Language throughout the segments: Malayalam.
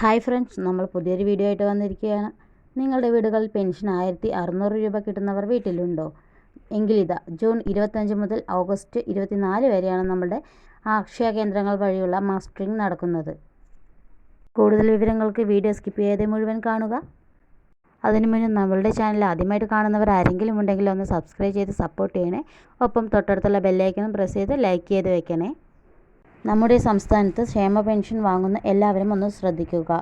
ഹായ് ഫ്രണ്ട്സ് നമ്മൾ പുതിയൊരു വീഡിയോ ആയിട്ട് വന്നിരിക്കുകയാണ്. നിങ്ങളുടെ വീടുകളിൽ പെൻഷൻ ആയിരത്തി അറുന്നൂറ് രൂപ കിട്ടുന്നവർ വീട്ടിലുണ്ടോ? എങ്കിലിതാ ജൂൺ ഇരുപത്തഞ്ച് മുതൽ ഓഗസ്റ്റ് ഇരുപത്തിനാല് വരെയാണ് നമ്മുടെ അക്ഷയ കേന്ദ്രങ്ങൾ വഴിയുള്ള മസ്റ്ററിംഗ് നടക്കുന്നത്. കൂടുതൽ വിവരങ്ങൾക്ക് വീഡിയോ സ്കിപ്പ് ചെയ്യാതെ മുഴുവൻ കാണുക. അതിനു മുന്നേ നമ്മളുടെ ചാനൽ ആദ്യമായിട്ട് കാണുന്നവർ ആരെങ്കിലും ഉണ്ടെങ്കിൽ ഒന്ന് സബ്സ്ക്രൈബ് ചെയ്ത് സപ്പോർട്ട് ചെയ്യണേ. ഒപ്പം തൊട്ടടുത്തുള്ള ബെല്ലൈക്കനും പ്രസ് ചെയ്ത് ലൈക്ക് ചെയ്ത് വെക്കണേ. നമ്മുടെ സംസ്ഥാനത്ത് ക്ഷേമ പെൻഷൻ വാങ്ങുന്ന എല്ലാവരും ഒന്ന് ശ്രദ്ധിക്കുക.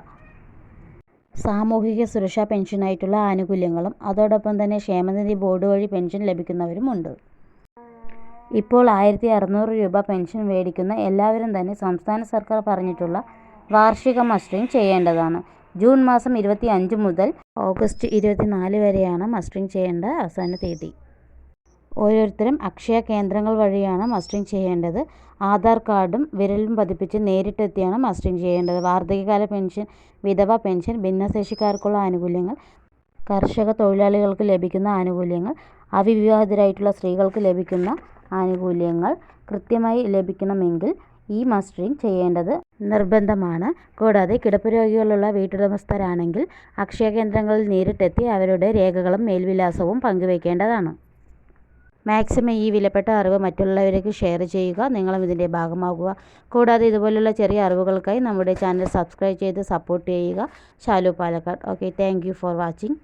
സാമൂഹിക സുരക്ഷാ പെൻഷനായിട്ടുള്ള ആനുകൂല്യങ്ങളും അതോടൊപ്പം തന്നെ ക്ഷേമനിധി ബോർഡ് വഴി പെൻഷൻ ലഭിക്കുന്നവരുമുണ്ട് ഇപ്പോൾ ആയിരത്തി അറുന്നൂറ് രൂപ പെൻഷൻ മേടിക്കുന്ന എല്ലാവരും തന്നെ സംസ്ഥാന സർക്കാർ പറഞ്ഞിട്ടുള്ള വാർഷിക മസ്റ്ററിങ് ചെയ്യേണ്ടതാണ്. ജൂൺ മാസം ഇരുപത്തി അഞ്ച് മുതൽ ഓഗസ്റ്റ് ഇരുപത്തിനാല് വരെയാണ് മസ്റ്ററിങ് ചെയ്യേണ്ട അവസാന തീയതി. ഓരോരുത്തരും അക്ഷയ കേന്ദ്രങ്ങൾ വഴിയാണ് മസ്റ്ററിങ് ചെയ്യേണ്ടത്. ആധാർ കാർഡും വിരലും പതിപ്പിച്ച് നേരിട്ടെത്തിയാണ് മസ്റ്ററിങ് ചെയ്യേണ്ടത്. വാർദ്ധക്യകാല പെൻഷൻ വിധവ പെൻഷൻ ഭിന്നശേഷിക്കാർക്കുള്ള ആനുകൂല്യങ്ങൾ കർഷക തൊഴിലാളികൾക്ക് ലഭിക്കുന്ന ആനുകൂല്യങ്ങൾ അവിവാഹിതരായിട്ടുള്ള സ്ത്രീകൾക്ക് ലഭിക്കുന്ന ആനുകൂല്യങ്ങൾ കൃത്യമായി ലഭിക്കണമെങ്കിൽ ഈ മസ്റ്ററിങ് ചെയ്യേണ്ടത് നിർബന്ധമാണ്. കൂടാതെ കിടപ്പ് രോഗികളുള്ള വീട്ടുടമസ്ഥരാണെങ്കിൽ അക്ഷയ കേന്ദ്രങ്ങളിൽ നേരിട്ടെത്തി അവരുടെ രേഖകളും മേൽവിലാസവും പങ്കുവയ്ക്കേണ്ടതാണ്. മാക്സിമം ഈ വിലപ്പെട്ട അറിവ് മറ്റുള്ളവരേക്ക് ഷെയർ ചെയ്യുക നിങ്ങളും ഇതിന്റെ ഭാഗമാകുക. കൂടാതെ ഇതുപോലുള്ള ചെറിയ അറിവുകൾക്കായി നമ്മുടെ ചാനൽ സബ്സ്ക്രൈബ് ചെയ്ത് സപ്പോർട്ട് ചെയ്യുക. Shalu Palakkad. Okay thank for watching